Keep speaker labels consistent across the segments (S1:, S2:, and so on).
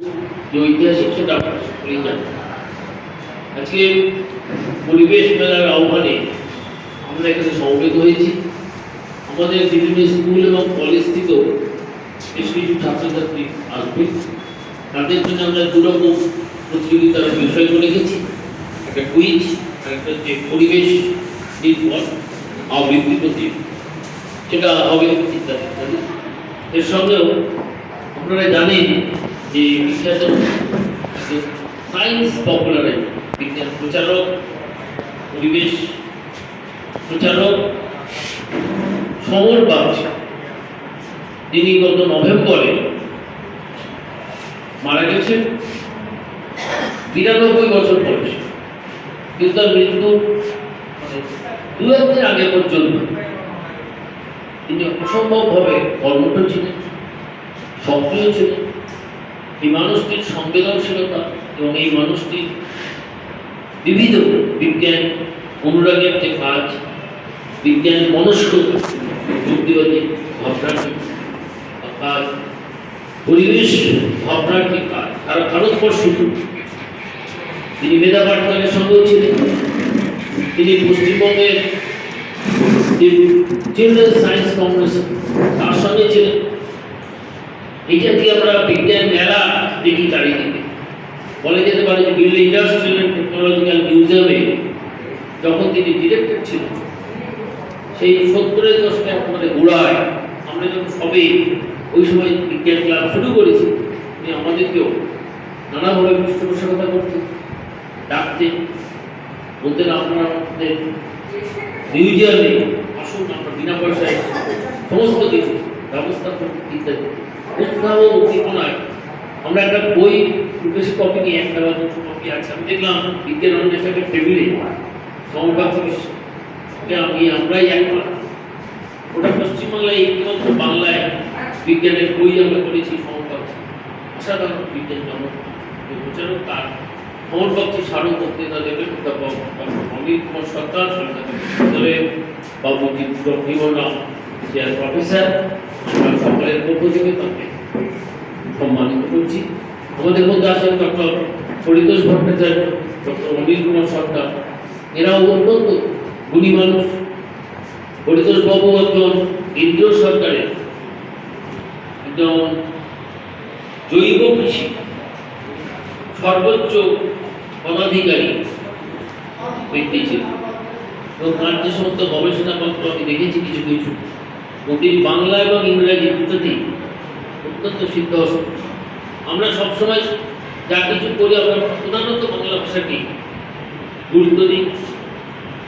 S1: ঐতিহাসিক সেটা আজকে পরিবেশ মেলার আহ্বানে আমরা এখানে সমবেত হয়েছি। আমাদের বিভিন্ন স্কুল এবং কলেজ থেকেও বেশ কিছু ছাত্রছাত্রী আসবে। তাদের জন্য আমরা দুরকম প্রতিযোগিতার বিষয়গুলো রেখেছি। একটা কুইজ একটা হচ্ছে পরিবেশ নির্ভর আবৃত্তি প্রতিযোগিতা সেটা হবে ইত্যাদি ইত্যাদি এর সঙ্গেও আপনারা জানেন যে বিখ্যাত সায়েন্স পপুলারাইজ বিজ্ঞান প্রচারক, পরিবেশ প্রচারক, সমর বাগচি। তিনি গত নভেম্বরে মারা গেছেন। বিরানব্বই বছর বয়সে। কিন্তু তার মৃত্যু মানে দু একদিন আগে পর্যন্ত। তিনি অসম্ভবভাবে কর্মঠ ছিলেন, সক্রিয় ছিলেন। এই মানুষটির সংবেদনশীলতা এবং এই মানুষটির বিবিধ বিজ্ঞান, অনুরাগের যে কাজ, বিজ্ঞান মনস্ক যুক্তিবাদী যে কাজ পরিবেশ ভাবনার যে কাজ সারা ভারতবর্ষ তিনি মেধা পাটকারের সঙ্গেও ছিলেন। তিনি পশ্চিমবঙ্গের চিলড্রেন সায়েন্স কংগ্রেস তার সঙ্গে ছিলেন। এই জাতীয় আমরা বিজ্ঞান মেলা দেখি চারিদিকে। বলা যেতে পারে যে দিল্লি ইন্ডাস্ট্রিয়াল অ্যান্ড টেকনোলজিক্যাল মিউজিয়ামে যখন তিনি ডিরেক্টর ছিলেন, সেই সত্তরের দশকে একেবারে গোড়ায় আমরা যখন সবে ওই সময় বিজ্ঞান ক্লাব শুরু করেছি, তিনি আমাদেরকেও নানাভাবে পৃষ্ঠপোষকতা করতেন, ডাকতেন, বলতেন আপনারা আমাদের মিউজিয়ামে আসুন, আমরা বিনা পয়সায় সমস্ত কিছু ব্যবস্থা করতে ইত্যাদি। উৎসাহ উদ্দীপনায় আমরা একটা বই বেশি কপি নিয়ে, একটা বা দুটো কপি আছে। আমি দেখলাম বিজ্ঞান অন্বেষকের টেবিলে সমবাদ আমি, আমরাই একবার। ওটা পশ্চিমবাংলায় একমাত্র বাংলায় বিজ্ঞানের বই আমরা করেছি সমবাদ অসাধারণ বিজ্ঞান জনক প্রচারক তার। পাচ্ছি স্মারক বক্তৃতা দেবেন অধ্যাপক ডক্টর অমিত কুমার সরকার কলকাতা বিশ্ববিদ্যালয়ের বাবু বিমলরাম চেয়ার প্রফেসর সকলের পক্ষ থেকে সম্মানিত করছি। আমাদের মধ্যে আছেন ডক্টর পরিতোষ ভট্টাচার্য, ডক্টর অনিল কুমার সরকার। এরাও অত্যন্ত গুণী মানুষ। বাবু একজন কেন্দ্রীয় সরকারের একজন জৈব কৃষি, সর্বোচ্চ পদাধিকারী ব্যক্তি ছিল এবং তার যে সমস্ত গবেষণাপত্র আমি দেখেছি কিছু কিছু বাংলা এবং ইংরাজি দুটোতেই অত্যন্ত সিদ্ধহস্ত আমরা সবসময় যা কিছু করি, আমরা প্রধানত বাংলা ভাষাকে গুরুত্ব দিই।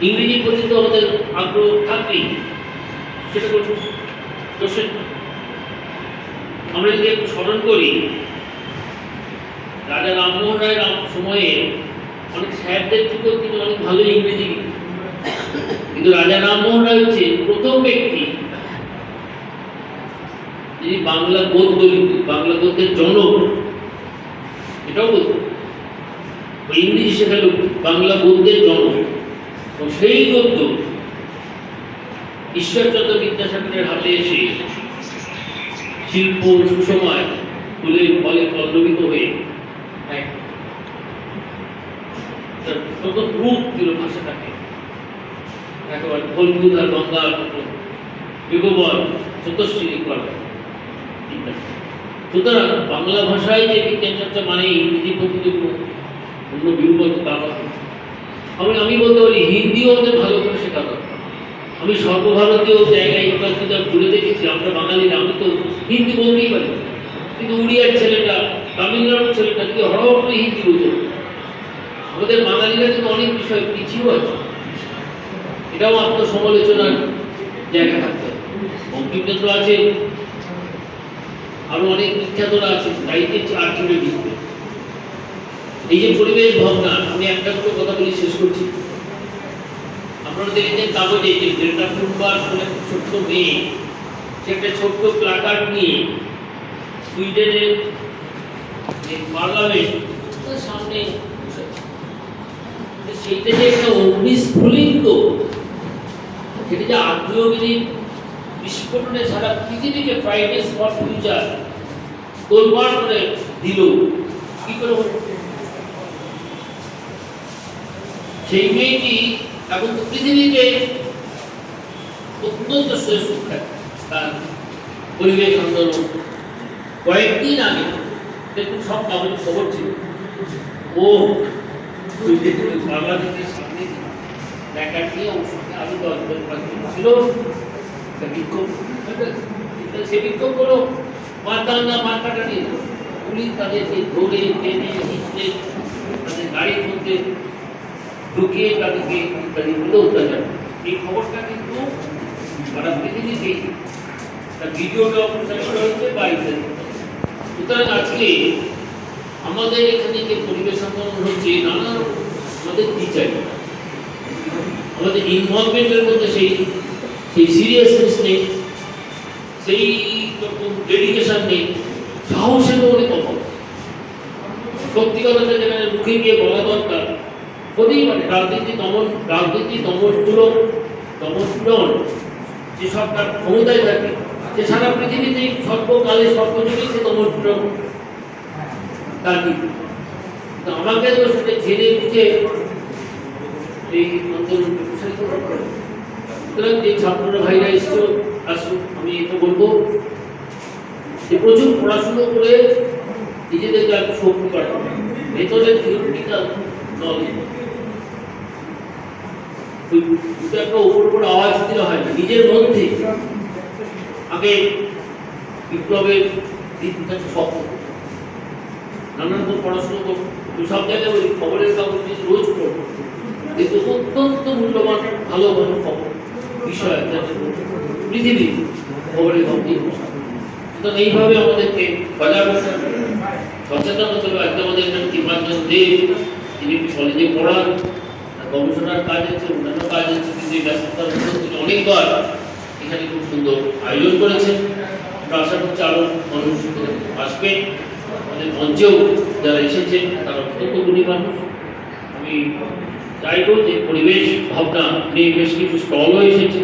S1: ইংরেজি প্রতি তো আমাদের আগ্রহ থাকবেই সেটা আমরা যদি একটু স্মরণ করি, রাজা রামমোহন রায়ের সময়ে অনেক সাহেবদের থেকেও তিনি অনেক ভালো ইংরেজি কিন্তু রাজা রামমোহন রায় হচ্ছে প্রথম ব্যক্তি যিনি বাংলা গদ্য লিখতেন বাংলা গদ্যের জনক এটাও বলতেন ওই ইংরেজি শেখালো বাংলা গদ্যের জনক এবং সেই গদ্য ঈশ্বরচন্দ্র বিদ্যাসাগরের হাতে এসে শিল্প সুসময় ফুলের ফলে পল্লবিত হয়ে এক তার রূপ দিল ভাষাটাকে একেবারে ফলগুদ আর গঙ্গা বিগবল সতশ্রী করা। সুতরাং বাংলা ভাষায় যে বিজ্ঞান চর্চা মানে ইংরেজি প্রতি অন্য বিরূপত তা আমি আমি বলতে পারি, হিন্দিও ওদের ভালো করে শেখা দরকার। আমি সর্বভারতীয় জায়গায় ইউনিভার্সিটি ঘুরে দেখেছি, আমরা বাঙালিরা আমি তো হিন্দি বলতেই পারি। কিন্তু উড়িয়ার ছেলেটা, তামিলনাড়ুর ছেলেটা কিন্তু হরহ করে হিন্দি বুঝে। আমাদের বাঙালিরা কিন্তু অনেক বিষয় পিছিয়ে আছে। এটাও আত্মসমালোচনার জায়গা থাকতে হবে। বঙ্কিমচন্দ্র আছে আরও অনেক বিখ্যাতরা আছে দায়িত্বে আর জুড়ে লিখবে এই যে পরিবেশ ভাবনা, আমি একটা দুটো কথা বলি, শেষ করছি। আপনারা দেখেছেন কাগজে যে গ্রেটা থুনবার বলে ছোট্ট মেয়ে, সে একটা ছোট্ট প্লাকার্ড নিয়ে সুইডেনের যে পার্লামেন্ট তার সামনে সেইটা যে একটা অগ্নিস্ফুলিঙ্গ, সেটা যে আগ্নেয়গিরির বিস্ফোরণে সারা পৃথিবীকে ফ্রাইডেস ফর ফিউচার তোলবার করে দিল। কি করে সেই মেয়েটি এখন তো পৃথিবীতে অত্যন্ত সুখ্যাত তার পরিবেশ আন্দোলন। কয়েকদিন আগে দেখুন সব কাগজ খবর ছিল। ও বাংলাদেশের সামনে প্ল্যাকার্ড নিয়ে সঙ্গে আরও দশজন পাঁচজন ছিল। একটা বিক্ষোভ সে বিক্ষোভ করো মারতাম না মার কাটা নিয়ে পুলিশ তাদেরকে ধরে টেনে হিঁচড়ে তাদের গাড়ির মধ্যে ঢুকিয়ে তাদেরকে ইত্যাদি বলে অত্যাচার এই খবরটা কিন্তু সারা পৃথিবীতেই তার ভিডিওটা প্রচার করা হচ্ছে বা ইত্যাদি সুতরাং আজকে আমাদের এখানে যে পরিবেশ আন্দোলন হচ্ছে নানা রকম আমাদের বিচার আমাদের ইনভলভমেন্টের মধ্যে সেই সেই সিরিয়াসনেস নেই সেই ডেডিকেশন নেই, সাহসের অনেক অভাব সত্যি কথাটা যেখানে মুখে গিয়ে বলা দরকার, হতেই পারে, রাজনীতি দমন, রাজনীতি দমনমূলক দমন যে সরকার ক্ষমতায় থাকে, যে সারা পৃথিবীতেই সর্বকালে সর্বযুগে সে দমন তার নীতি আমাকে তো সেটা জেনে বুঝে এই আন্দোলনকে প্রসারিত সুতরাং যে ছাত্ররা ভাইরা এসছো আসুন আমি এটা বলব যে প্রচুর পড়াশুনো করে নিজেদেরকে একটু শক্তি পাঠাবো। ভেতরের থিওরিটিক্যাল নলেজ একটা উপর উপর আওয়াজ দিলে হয় না, নিজের মধ্যে। আগে বিপ্লবের দিকটা শক্ত নানান রকম পড়াশুনো করব সব জায়গায় ওই খবরের কাগজ রোজ পড়ব কিন্তু অত্যন্ত মূল্যবান, ভালো ভালো খবর, বিষয় পৃথিবী খবরের খবর সুতরাং এইভাবে আমাদেরকে সচেতন হতে হবে আজকে আমাদের এখানে তিমাঞ্জন দেব তিনি কলেজে পড়ান গবেষণার কাজ আছে, অন্যান্য কাজ আছে, কিন্তু এই ব্যস্ততার তিনি অনেকবার এখানে খুব সুন্দর আয়োজন করেছেন। আমরা আশা করছি আরও মানুষ আসবে। আমাদের মঞ্চেও যারা এসেছেন, তারা অত্যন্ত গুণী মানুষ। আমি চাইব যে পরিবেশ ভাবনা নিয়ে বেশ কিছু স্টলও এসেছে।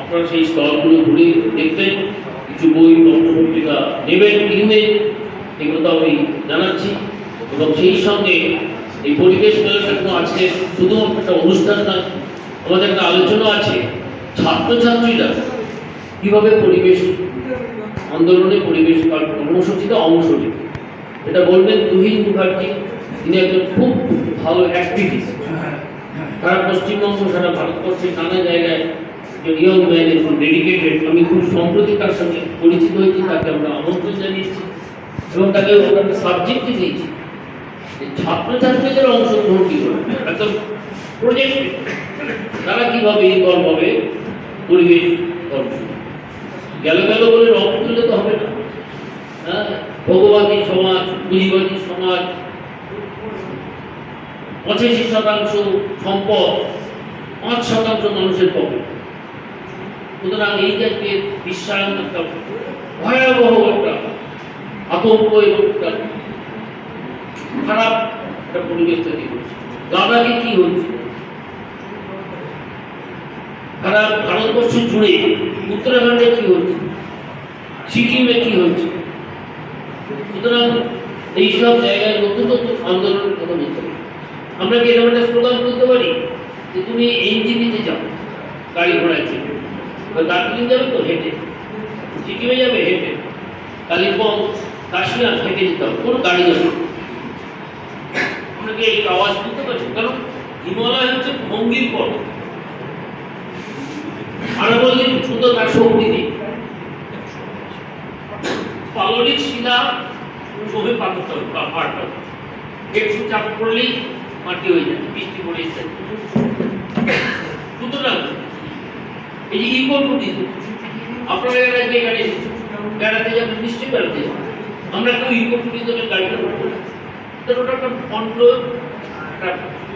S1: আপনারা সেই স্টলগুলো ঘুরে দেখবেন। কিছু বই, পত্রপত্রিকা নেবেন, কিনবেন, এগুলো আমি জানাচ্ছি। এবং সেই সঙ্গে এই পরিবেশ মেলাটা কিন্তু আজকে শুধুমাত্র একটা অনুষ্ঠান না আমাদের একটা আলোচনা আছে, ছাত্রছাত্রীরা কীভাবে পরিবেশ আন্দোলনে পরিবেশ কর্মসূচিতে অংশ নেবে এটা বলবেন তুহিন মুখার্জি, তিনি একজন খুব ভালো অ্যাক্টিভিস্ট সারা পশ্চিমবঙ্গ, সারা ভারতবর্ষের নানা জায়গায় ইয়ং ম্যান এবং ডেডিকেটেড আমি খুব সম্প্রতি তার সঙ্গে পরিচিত হয়েছি, তাকে আমরা আমন্ত্রণ জানিয়েছি এবং তাকে একটা সাবজেক্ট দিয়েছি ছাত্রছাত্রীদের অংশগ্রহণ কী করে? একদম প্রজেক্ট তারা কীভাবে ইনভলভ হবে পরিবেশ কর্মসূচি গেল গেল বলে রং তুলে তো হবে না। হ্যাঁ? ভগবাদী সমাজ, পুঁজিবাদী সমাজ, পঁচাশি শতাংশ সম্পদ, পাঁচ শতাংশ মানুষের পকেটে সুতরাং এই জাতীয় বিশ্বায়ন একটা ভয়াবহ একটা আতঙ্ক এবং একটা খারাপ একটা পরিবেশ তৈরি করছে লাদাখে কি হচ্ছে সারা ভারতবর্ষ জুড়ে উত্তরাখণ্ডে কি হচ্ছে সিকিমে কি হচ্ছে সুতরাং এইসব জায়গায় নতুন নতুন আন্দোলনের কথা বলতে হবে আমরা কি এরকম একটা স্লোগান বলতে পারি? যে তুমি এনজিপিতে যাও, গাড়ি ঘোড়ায় বা দার্জিলিং যাবে তো, হেঁটে। সিকিমে যাবে, হেঁটে। কালিম্পং, কাশ্মীর, হেঁটে যেতে কোনো গাড়ি যাবে না। আমরা কি এই আওয়াজ তুলতে পারি? কারণ হিমালয় হচ্ছে ভঙ্গির পর্বত আরবল্লির সুন্দর তার শক্তি নেই পাললিক শিলা জমে পাথর পাট একটু চাপ পড়লেই মাটি হয়ে যাচ্ছে বৃষ্টি পড়ে ইত্যাদি সুতরাং এই যে ইকো ট্যুরিজম আপনারা এর আগে এখানে এসেছেন। বেড়াতে যাবেন, নিশ্চয়ই বেড়াতে যাবেন। আমরা কেউ ইকো ট্যুরিজমের গাড়িটা করব না। ওটা একটা খণ্ড একটা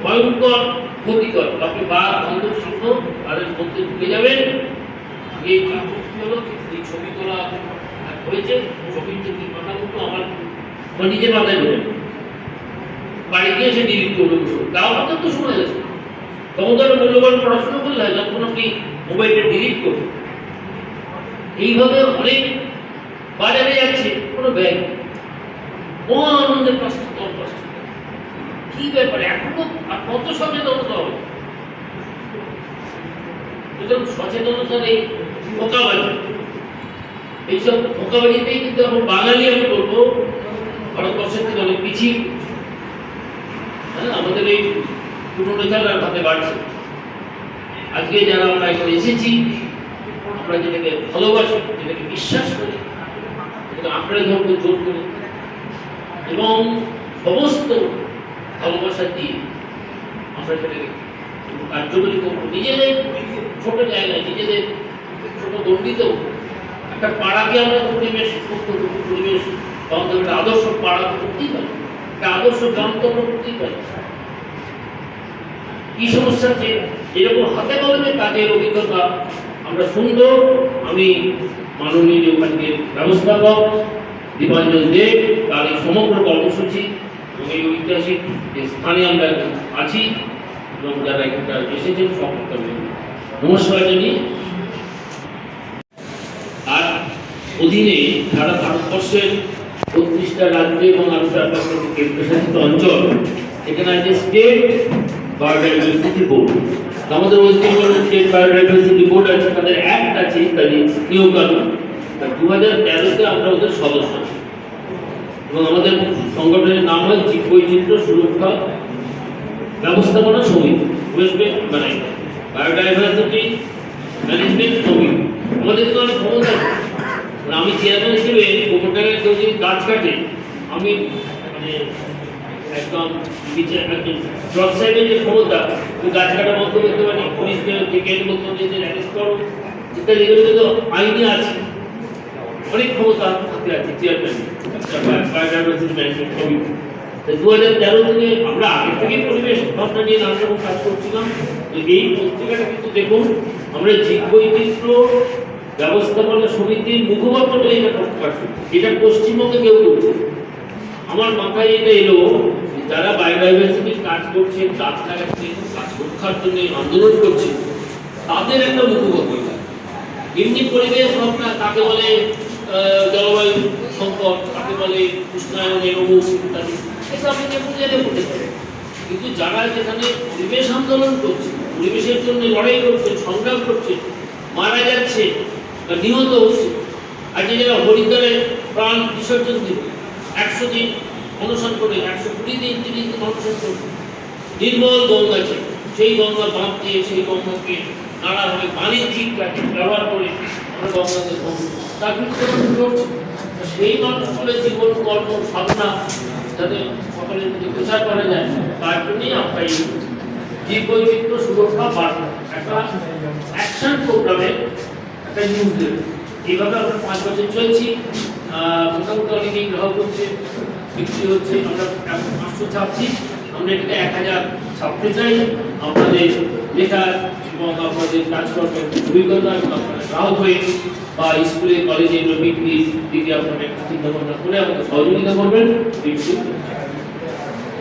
S1: ভয়ঙ্কর ক্ষতিকর। আপনি বাঘ বান্ধব সিংহ তাদের মধ্যে ঢুকে যাবেন। এই করতে হলো এই ছবি তোলা হয়েছে ছবির যে ঘটনাগুলো আমার নিজের মাথায় ধরে বাড়ি গিয়ে সে ডিলিট করবে তাও তো শোনা যাচ্ছে। তখন তো একটা মূল্যবান পড়াশোনা করলে হয় যখন আপনি মোবাইলটা ডিলিট করবেন এইভাবে অনেক বাজারে যাচ্ছে কোনো ব্যাগ মহা আনন্দের পাঁচটা দল পাঁচটা কি ব্যাপারে? এখনও আর কত সচেতনতা হবে? সুতরাং সচেতনতার এই মোকাবাজি এইসব মোকাবাজিতেই কিন্তু এখন বাঙালি আমি বলব, ভারতবর্ষের থেকে অনেক পিছিয়ে। হ্যাঁ আমাদের এই পুরনো খেলার হাতে বাড়ছে। আজকে যারা আমরা এখানে এসেছি, আমরা যেটাকে ভালোবাসি, যেটাকে বিশ্বাস করি যেটাকে আমরা ধর্ম জোর করি এবং সমস্ত ভালোবাসা দিয়ে আমরা সেটাকে কার্যকরী করব। নিজেদের ছোট জায়গায়, নিজেদের ছোট গণ্ডিত একটা পাড়াকে আমরা পরিবেশ পরিবেশ বান্ধব একটা আদর্শ পাড়া করতেই পারি, একটা আদর্শ গ্রাম তো আমরা করতেই পারি। কি সমস্যা আছে? এরকম হাতে কলমে কাজের অভিজ্ঞতা, আমরা শুনব আমি মাননীয় ওখানকে ব্যবস্থাপক দীপাঞ্জন দেব তার এই সমগ্র কর্মসূচি এবং এই ঐতিহাসিক যে স্থানে আমরা আছি এবং যারা এখানকার এসেছেন, সকলকে নমস্কার জানি আর অধীনে সারা ভারতবর্ষের বত্রিশটা রাজ্য এবং আরও চার পাঁচটা কেন্দ্রশাসিত অঞ্চল, এখানে আছে স্টেট বায়োডাইভার্সিটি বোর্ড আমাদের ওয়েস্ট বেঙ্গল স্টেট বায়োডাইভার্সিটি আছে। তাদের অ্যাক্ট আছে ইত্যাদি নিয়ম কানুন দু হাজার তেরোতে আমরা ওদের সদস্য। এবং আমাদের সংগঠনের নাম হয় বৈচিত্র্য সুরক্ষা ব্যবস্থাপনা সমিতি। ওয়েস্ট বেঙ্গল মানে ম্যানেজমেন্ট সমিতি। আমাদের তো অনেক ক্ষমতা। মানে আমি চেয়ারম্যান হিসেবে গোবরটাকে কেউ যদি গাছ কাটে, আমি মানে একদম ক্রস সাইডের যে ক্ষমতা গাছ কাটা বন্ধ করতে পারি পুলিশকে ডেকে পারি যে অ্যারেস্ট করো। ইত্যাদি এগুলো কিন্তু আইনে আছে। অনেক ক্ষমতা হাতে আছে চেয়ারম্যান দু হাজার তেরো থেকে আমরা আগে থেকে পরিবেশ ভাবনা নিয়ে নানা রকম কাজ করছিলাম। তো এই পত্রিকাটা কিন্তু দেখুন, আমরা জীব বৈচিত্র্য ব্যবস্থাপনা সমিতির মুখপাত্র এটা প্রকাশ এটা পশ্চিমবঙ্গে কেউ করছে। আমার মাথায় এটা এলো যে যারা বায়োডাইভার্সিটির কাজ করছে, গাছ লাগাচ্ছে, গাছ রক্ষার জন্য আন্দোলন করছে, তাদের একটা মুখপাত্র এমনি পরিবেশ ভাবনা তাকে বলে জলবায়ু সংকট, তাকে বলে উষ্ণায়নের অমুক ইত্যাদি এটা আপনি যেমন জেনে করতে পারেন কিন্তু যারা যেখানে পরিবেশ আন্দোলন করছে, পরিবেশের জন্য লড়াই করছে, সংগ্রাম করছে, মারা যাচ্ছে, বা নিহত হচ্ছে আজকে যারা হরিদ্বারে প্রাণ বিসর্জন দিবে একশো দিন, অনুসরণ করে একশো কুড়ি দিন, তিরিশ দিন অনুসরণ করবে নির্মল গঙ্গা আছে সেই গঙ্গা বাঁধ দিয়ে সেই গঙ্গাকে নানাভাবে বাণিজ্যিক কাজে ব্যবহার করে আমরা গঙ্গাকে করি। তো সেই মানুষগুলোর জীবন, কর্ম ভাবনা যাতে সকলের মধ্যে প্রচার করা যায়, তার জন্যই আমরা এই জীব বৈচিত্র্য সুরক্ষা বার্তা একটা অ্যাকশন প্রোগ্রামে একটা নিউজ দেবে। এইভাবে আমরা পাঁচ বছর চলছি। মোটামুটি অনেকেই গ্রহণ করছে, বিক্রি হচ্ছে, আমরা পাঁচশো ছাপছি আমরা এটাকে এক হাজার ছাপতে চাই। আপনাদের লেখা এবং আপনাদের কাজকর্মের অভিজ্ঞতা এবং আপনারা গ্রাহক হয়ে বা স্কুলে, কলেজে এগুলো বিক্রি দিকে আপনারা চিন্তা ভাবনা করে আমাকে সহযোগিতা করবেন।